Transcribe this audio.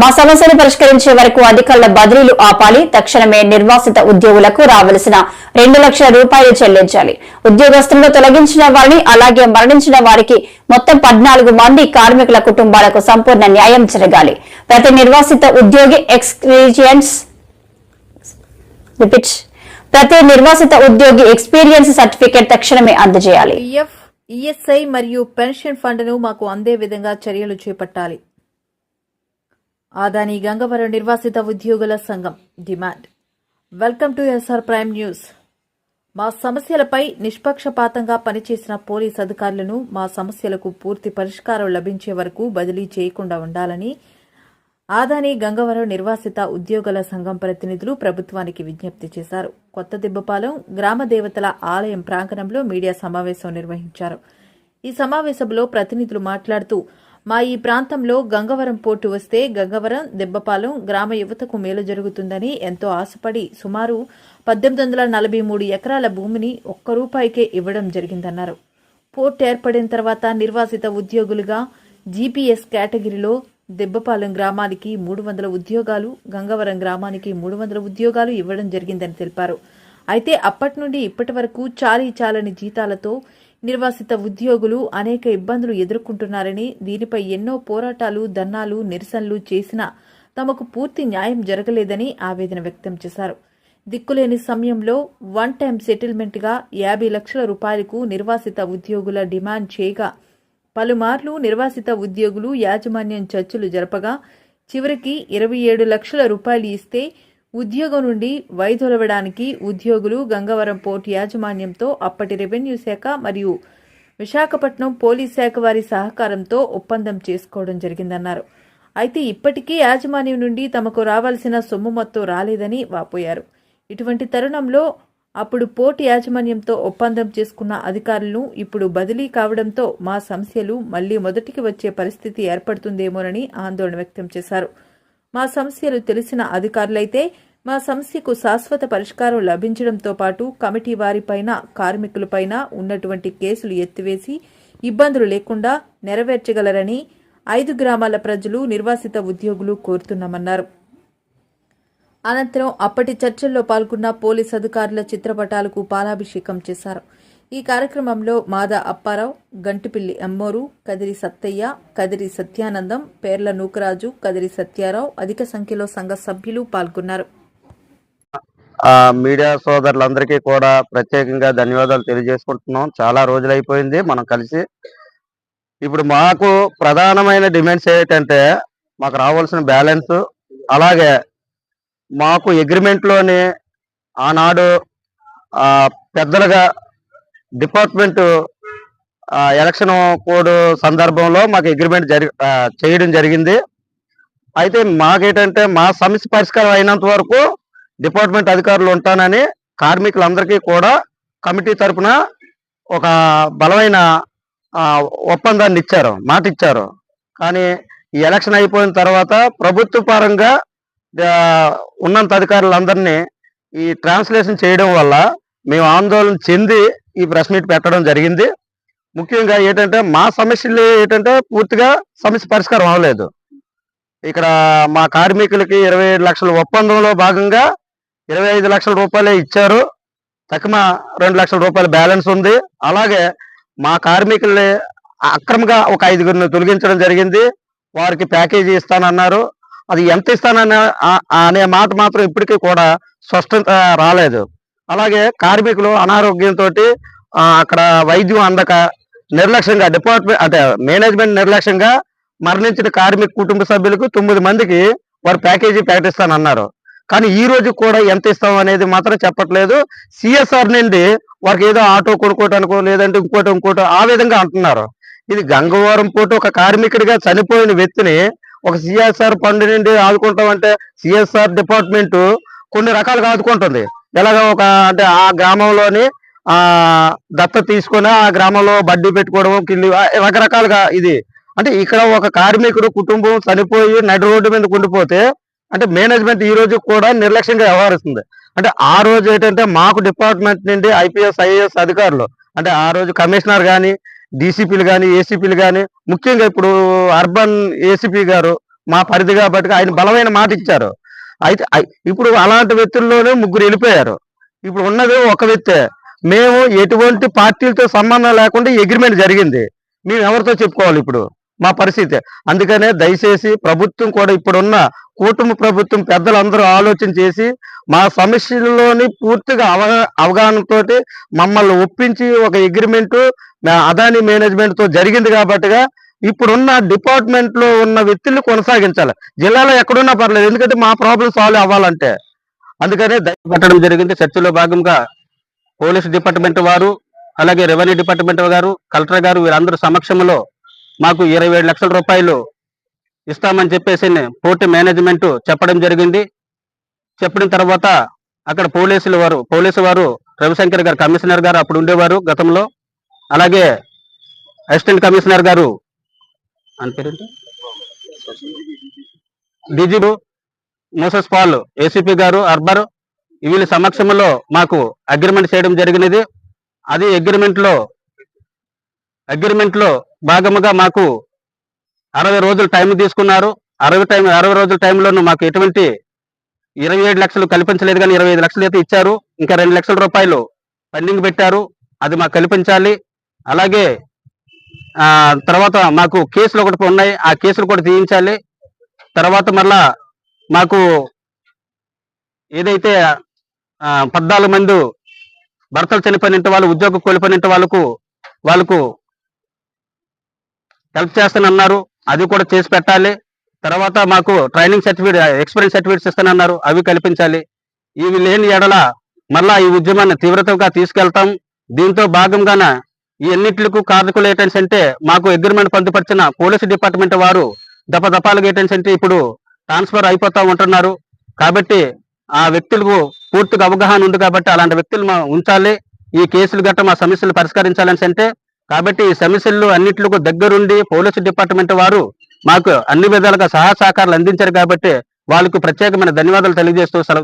మా సమస్యను పరిష్కరించే వరకు అధికారుల బదిలీలు ఆపాలి. తక్షణమే నిర్వాసిత ఉద్యోగులకు రావలసిన రెండు లక్షల రూపాయలు చెల్లించాలి. ఉద్యోగస్తులను తొలగించిన వారిని అలాగే మరణించిన వారికి మొత్తం పద్నాలుగు మంది కార్మికుల కుటుంబాలకు సంపూర్ణ న్యాయం జరగాలి. ప్రతి నిర్వాసిత ఉద్యోగి ఎక్స్క్రీజియన్స్ ప్రతి నిర్వాసిత ఉద్యోగి ఎక్స్పీరియన్స్ సర్టిఫికేట్ తక్షణమే అందజేయాలి. పిఎఫ్ ఈఎస్ఐ మరియు పెన్షన్ ఫండ్ను మాకు అందే విధంగా చర్యలు చేపట్టాలి. ఆదాని గంగవరం నిర్వాసిత ఉద్యోగుల సంఘం demand. Welcome to SR prime news. మా సమస్యలపై నిష్పక్షపాతంగా పనిచేసిన పోలీస్ అధికారులను మా సమస్యలకు పూర్తి పరిష్కారం లభించే వరకు బదిలీ చేయకుండా ఉండాలని ఆదాని గంగవరం నిర్వాసిత ఉద్యోగుల సంఘం ప్రతినిధులు ప్రభుత్వానికి విజ్ఞప్తి చేశారు. కొత్త దిబ్బపాలెం గ్రామ దేవతల ఆలయం ప్రాంగణంలో మీడియా సమావేశం నిర్వహించారు. ఈ సమావేశంలో ప్రతినిధులు మాట్లాడుతూ మా ఈ ప్రాంతంలో గంగవరం పోర్టు వస్తే గంగవరం దెబ్బపాలెం గ్రామ యువతకు మేలు జరుగుతుందని ఎంతో ఆశపడి సుమారు పద్దెనిమిది వందల నలభై మూడు ఎకరాల భూమిని ఒక్క రూపాయికే ఇవ్వడం జరిగిందన్నారు. పోర్టు ఏర్పడిన తర్వాత నిర్వాసిత ఉద్యోగులుగా జీపీఎస్ కేటగిరీలో దెబ్బపాలెం గ్రామానికి మూడు వందల ఉద్యోగాలు గంగవరం గ్రామానికి మూడు వందల ఉద్యోగాలు ఇవ్వడం జరిగిందని తెలిపారు. అయితే అప్పటి నుండి ఇప్పటి వరకు చాలీ చాలని జీతాలతో నిర్వాసిత ఉద్యోగులు అనేక ఇబ్బందులు ఎదుర్కొంటున్నారని దీనిపై ఎన్నో పోరాటాలు ధర్నాలు నిరసనలు చేసినా తమకు పూర్తి న్యాయం జరగలేదని ఆవేదన వ్యక్తం చేశారు. దిక్కులేని సమయంలో వన్ టైం సెటిల్మెంట్గా యాభై లక్షల రూపాయలకు నిర్వాసిత ఉద్యోగుల డిమాండ్ చేయగా పలుమార్లు నిర్వాసిత ఉద్యోగులు యాజమాన్యం చర్చలు జరపగా చివరికి ఇరవై ఏడు లక్షల రూపాయలు ఇస్తే ఉద్యోగం నుండి వైదొలవడానికి ఉద్యోగులు గంగవరం పోర్టు యాజమాన్యంతో అప్పటి రెవెన్యూ శాఖ మరియు విశాఖపట్నం పోలీస్ శాఖ వారి సహకారంతో ఒప్పందం చేసుకోవడం జరిగిందన్నారు. అయితే ఇప్పటికీ యాజమాన్యం నుండి తమకు రావాల్సిన సొమ్ము మొత్తం రాలేదని వాపోయారు. ఇటువంటి తరుణంలో అప్పుడు పోర్టు యాజమాన్యంతో ఒప్పందం చేసుకున్న అధికారులను ఇప్పుడు బదిలీ కావడంతో మా సమస్యలు మళ్ళీ మొదటికి వచ్చే పరిస్థితి ఏర్పడుతుందేమోనని ఆందోళన వ్యక్తం చేశారు. మా సమస్యలు తెలిసిన అధికారులైతే మా సమస్యకు శాశ్వత పరిష్కారం లభించడంతో పాటు కమిటీ వారిపైన కార్మికులపైన ఉన్నటువంటి కేసులు ఎత్తివేసి ఇబ్బందులు లేకుండా నెరవేర్చగలరని ఐదు గ్రామాల ప్రజలు నిర్వాసిత ఉద్యోగులు కోరుతున్నామన్నారు. అనంతరం అప్పటి చర్చల్లో పాల్గొన్న పోలీస్ అధికారుల చిత్రపటాలకు పాలాభిషేకం చేశారు. ఈ కార్యక్రమంలో మాద అప్పారావు గంటిపిల్లి అమ్మోరు కదిరి సత్తయ్య కదిరి సత్యానందం పేర్ల నూకరాజు కదిరి సత్యారావు అధిక సంఖ్యలో సంఘ సభ్యులు పాల్గొన్నారు. మీడియా సోదరులందరికీ కూడా ప్రత్యేకంగా ధన్యవాదాలు తెలియజేసుకుంటున్నాం. చాలా రోజులు అయిపోయింది మనం కలిసి. ఇప్పుడు మాకు ప్రధానమైన డిమాండ్స్ ఏంటంటే మాకు రావాల్సిన బ్యాలెన్స్ అలాగే మాకు అగ్రిమెంట్లోని ఆనాడు పెద్దలుగా డిపార్ట్మెంట్ ఎలక్షన్ కోడ్ సందర్భంలో మాకు అగ్రిమెంట్ జరి చేయడం జరిగింది. అయితే మాకేంటంటే మా సమస్య పరిష్కారం అయినంత వరకు డిపార్ట్మెంట్ అధికారులు ఉంటానని కార్మికులందరికీ కూడా కమిటీ తరఫున ఒక బలమైన ఒప్పందాన్ని ఇచ్చారు మాట ఇచ్చారు. కానీ ఈ ఎలక్షన్ అయిపోయిన తర్వాత ప్రభుత్వ పరంగా ఉన్నంత అధికారులందరినీ ఈ ట్రాన్స్లేషన్ చేయడం వల్ల మేము ఆందోళన చెంది ఈ ప్రెస్ మీట్ పెట్టడం జరిగింది. ముఖ్యంగా ఏంటంటే మా సమస్యలు ఏంటంటే పూర్తిగా సమస్య పరిష్కారం అవ్వలేదు. ఇక్కడ మా కార్మికులకి ఇరవై లక్షల ఒప్పందంలో భాగంగా ఇరవై ఐదు లక్షల రూపాయలే ఇచ్చారు. తక్కువ రెండు లక్షల రూపాయల బ్యాలెన్స్ ఉంది. అలాగే మా కార్మికుల్ని అక్రమంగా ఒక ఐదుగురిని తొలగించడం జరిగింది. వారికి ప్యాకేజీ ఇస్తానన్నారు. అది ఎంత ఇస్తానన్న అనే మాట మాత్రం ఇప్పటికీ కూడా స్పష్టత రాలేదు. అలాగే కార్మికులు అనారోగ్యంతో అక్కడ వైద్యం అందక నిర్లక్ష్యంగా డిపార్ట్మెంట్ అంటే మేనేజ్మెంట్ నిర్లక్ష్యంగా మరణించిన కార్మిక కుటుంబ సభ్యులకు తొమ్మిది మందికి వారు ప్యాకేజీ ప్రకటిస్తానన్నారు. కానీ ఈ రోజు కూడా ఎంత ఇస్తాం అనేది మాత్రం చెప్పట్లేదు. సిఎస్ఆర్ నుండి వారికి ఏదో ఆటో కొనుక్కోవటానికో లేదంటే ఇంకోటి ఇంకోటి ఆ విధంగా అంటున్నారు. ఇది గంగవరం పూట ఒక కార్మికుడిగా చనిపోయిన వ్యక్తిని ఒక సిఎస్ఆర్ ఫండ్ నుండి ఆదుకుంటాం అంటే సిఎస్ఆర్ డిపార్ట్మెంట్ కొన్ని రకాలుగా ఆదుకుంటుంది. ఎలాగ ఒక అంటే ఆ గ్రామంలోని ఆ దత్త తీసుకొని ఆ గ్రామంలో బడ్డీ పెట్టుకోవడం కింది రకరకాలుగా ఇది. అంటే ఇక్కడ ఒక కార్మికుడు కుటుంబం చనిపోయి నడి రోడ్డు మీద ఉండిపోతే అంటే మేనేజ్మెంట్ ఈ రోజు కూడా నిర్లక్ష్యంగా వ్యవహరిస్తుంది. అంటే ఆ రోజు ఏంటంటే మాకు డిపార్ట్మెంట్ నుండి ఐపీఎస్ ఐఏఎస్ అధికారులు అంటే ఆ రోజు కమిషనర్ కానీ డీసీపీలు కానీ ఏసీపీలు కానీ ముఖ్యంగా ఇప్పుడు అర్బన్ ఏసీపీ గారు మా పరిధి కాబట్టి ఆయన బలమైన మాట ఇచ్చారు. అయితే ఇప్పుడు అలాంటి వ్యక్తుల్లోనే ముగ్గురు వెళ్ళిపోయారు. ఇప్పుడు ఉన్నది ఒక వ్యక్తే. మేము ఎటువంటి పార్టీలతో సంబంధం లేకుండా అగ్రిమెంట్ జరిగింది. మేము ఎవరితో చెప్పుకోవాలి ఇప్పుడు? మా పరిస్థితి. అందుకనే దయచేసి ప్రభుత్వం కూడా ఇప్పుడున్న కూటమి ప్రభుత్వం పెద్దలందరూ ఆలోచన చేసి మా సమస్యల్లోని పూర్తిగా అవగాహనతో అవగాహనతోటి మమ్మల్ని ఒప్పించి ఒక అగ్రిమెంటు అదాని మేనేజ్మెంట్తో జరిగింది కాబట్టిగా ఇప్పుడున్న డిపార్ట్మెంట్లో ఉన్న వ్యక్తుల్ని కొనసాగించాలి. జిల్లాలో ఎక్కడున్నా పర్లేదు ఎందుకంటే మా ప్రాబ్లం సాల్వ్ అవ్వాలంటే. అందుకనే దయ- పెట్టడం జరిగింది. చర్చలో భాగంగా పోలీస్ డిపార్ట్మెంట్ వారు అలాగే రెవెన్యూ డిపార్ట్మెంట్ గారు కలెక్టర్ గారు వీరందరూ సమక్షంలో మాకు ఇరవై ఏడు లక్షల రూపాయలు ఇస్తామని చెప్పేసి పోర్టు మేనేజ్మెంట్ చెప్పడం జరిగింది. చెప్పిన తర్వాత అక్కడ పోలీసులు వారు పోలీసు వారు రవిశంకర్ గారు కమిషనర్ గారు అప్పుడు ఉండేవారు గతంలో. అలాగే అసిస్టెంట్ కమిషనర్ గారు అని పేరేంటి? డీజీబు మోసస్ పాల్ ఏసీపీ గారు అర్బర్ వీళ్ళ సమక్షంలో మాకు అగ్రిమెంట్ చేయడం జరిగినది. అది అగ్రిమెంట్లో అగ్రిమెంట్లో భాగముగా మాకు అరవై రోజులు టైం తీసుకున్నారు. అరవై టైం అరవై రోజుల టైంలోనూ మాకు ఎటువంటి ఇరవై ఏడు లక్షలు కల్పించలేదు కానీ ఇరవై ఐదు లక్షలు అయితే ఇచ్చారు. ఇంకా రెండు లక్షల రూపాయలు పెండింగ్ పెట్టారు. అది మాకు కల్పించాలి. అలాగే తర్వాత మాకు కేసులు ఒకటి ఉన్నాయి. ఆ కేసులు కూడా తీయించాలి. తర్వాత మళ్ళా మాకు ఏదైతే పద్నాలుగు మంది భర్తలు చనిపోయిన వాళ్ళు ఉద్యోగం కోల్పోయిన వాళ్ళకు వాళ్ళకు హెల్ప్ చేస్తానన్నారు అది కూడా చేసి పెట్టాలి. తర్వాత మాకు ట్రైనింగ్ సర్టిఫికేట్ ఎక్స్పీరియన్స్ సర్టిఫికేట్స్ ఇస్తానన్నారు అవి కల్పించాలి. ఇవి లేని ఎడల మళ్ళా ఈ ఉద్యమాన్ని తీవ్రతగా తీసుకెళ్తాం. దీంతో భాగంగాన ఈ ఎన్నిట్లకు కారకులు ఏటెన్స్ అంటే మాకు అగ్రిమెంట్ పొందుపరిచిన పోలీసు డిపార్ట్మెంట్ వారు దప ఏటెన్స్ అంటే ఇప్పుడు ట్రాన్స్ఫర్ అయిపోతా ఉంటున్నారు. కాబట్టి ఆ వ్యక్తులకు పూర్తిగా అవగాహన ఉంది కాబట్టి అలాంటి వ్యక్తులు ఉంచాలి. ఈ కేసులు గట్రా మా సమస్యలు పరిష్కరించాలని అంటే కాబట్టి ఈ సమస్యలు అన్నింటికి దగ్గరుండి పోలీసు డిపార్ట్మెంట్ వారు మాకు అన్ని విధాలుగా సహాయ సహకారాలు అందించారు కాబట్టి వాళ్ళకు ప్రత్యేకమైన ధన్యవాదాలు తెలియజేస్తూ సెలవు